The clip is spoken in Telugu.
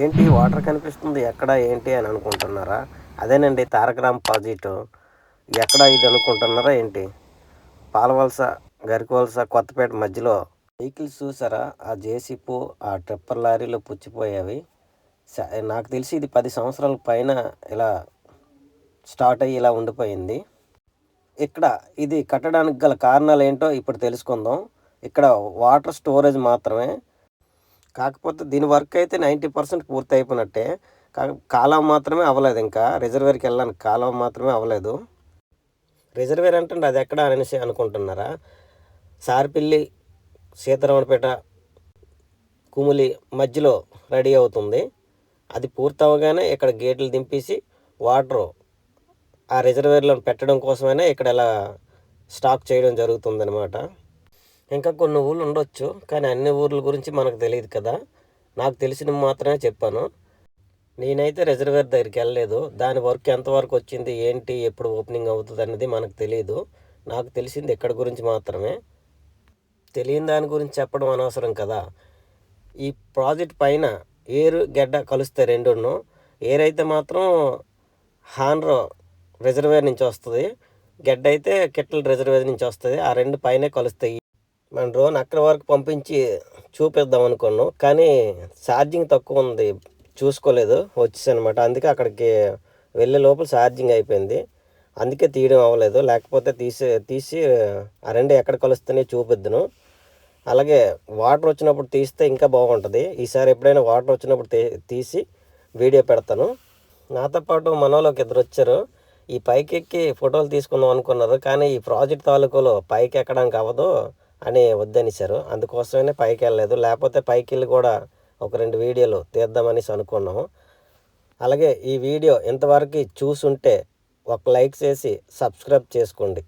ఏంటి వాటర్ కనిపిస్తుంది? ఎక్కడ ఏంటి అని అనుకుంటున్నారా? అదేనండి తారకరామ్ పాజిటివ్ ఎక్కడ ఇది అనుకుంటున్నారా ఏంటి? పాలవలస గరికవలస కొత్తపేట మధ్యలో వెహికల్స్ చూసారా? ఆ జేసీపు ఆ ట్రిప్పర్ లారీలు పుచ్చిపోయేవి. నాకు తెలిసి ఇది పది సంవత్సరాల పైన ఇలా స్టార్ట్ అయ్యి ఇలా ఉండిపోయింది. ఇక్కడ ఇది కట్టడానికి గల కారణాలు ఏంటో ఇప్పుడు తెలుసుకుందాం. ఇక్కడ వాటర్ స్టోరేజ్ మాత్రమే. కాకపోతే దీని వర్క్ అయితే నైంటీ పర్సెంట్ పూర్తి అయిపోయినట్టే. కాలం మాత్రమే అవ్వలేదు ఇంకా. రిజర్వేర్కి వెళ్ళాను కాలం మాత్రమే అవ్వలేదు. రిజర్వేర్ అంటే అది ఎక్కడ అనేసి అనుకుంటున్నారా? సారిపిల్లి సీతారామపేట కుములి మధ్యలో రెడీ అవుతుంది. అది పూర్తి అవ్వగానే ఇక్కడ గేట్లు దింపేసి వాటర్ ఆ రిజర్వేర్లో పెట్టడం కోసమైనా ఇక్కడ ఇలా స్టాక్ చేయడం జరుగుతుందన్నమాట. ఇంకా కొన్ని ఊళ్ళు ఉండొచ్చు కానీ అన్ని ఊర్ల గురించి మనకు తెలియదు కదా. నాకు తెలిసినవి మాత్రమే చెప్పాను. నేనైతే రిజర్వేర్ దగ్గరికి వెళ్ళలేదు. దాని వర్క్ ఎంతవరకు వచ్చింది ఏంటి ఎప్పుడు ఓపెనింగ్ అవుతుంది అనేది మనకు తెలియదు నాకు తెలిసింది ఇక్కడ గురించి మాత్రమే. తెలియని దాని గురించి చెప్పడం అనవసరం కదా. ఈ ప్రాజెక్ట్ పైన ఏరు గడ్డ కలుస్తాయి రెండును. ఏరైతే మాత్రం హాన్రో రిజర్వేర్ నుంచి వస్తుంది గడ్డ అయితే కిట్టల రిజర్వేర్ నుంచి వస్తుంది ఆ రెండు పైనే కలుస్తాయి. మన డ్రోన్ అక్కడ వరకు పంపించి చూపిద్దాం అనుకున్నాం. కానీ ఛార్జింగ్ తక్కువ ఉంది. చూసుకోలేదు. వచ్చేసి అనమాట అందుకే అక్కడికి వెళ్ళే లోపల ఛార్జింగ్ అయిపోయింది. అందుకే తీయడం అవ్వలేదు. లేకపోతే తీసి తీసి ఆ రెండు ఎక్కడ కలుస్తాయో చూపిద్దును. అలాగే వాటర్ వచ్చినప్పుడు తీస్తే ఇంకా బాగుంటుంది. ఈసారి ఎప్పుడైనా వాటర్ వచ్చినప్పుడు తీ- తీసి వీడియో పెడతాను. నాతో పాటు మనోళ్ళకి ఇద్దరు వచ్చారు. ఈ పైకి ఎక్కి ఫోటోలు తీసుకుందాం అనుకున్నారు. కానీ ఈ ప్రాజెక్ట్ తాలూకులో పైకి ఎక్కడానికి అవ్వదు. అని వద్దనిచ్చారు అందుకోసమే పైకి వెళ్ళలేదు లేకపోతే పైకి వెళ్ళి కూడా ఒక రెండు వీడియోలు తీద్దామనేసి అనుకున్నాము. అలాగే ఈ వీడియో ఇంతవరకు చూసుంటే ఒక లైక్ చేసి సబ్స్క్రైబ్ చేసుకోండి.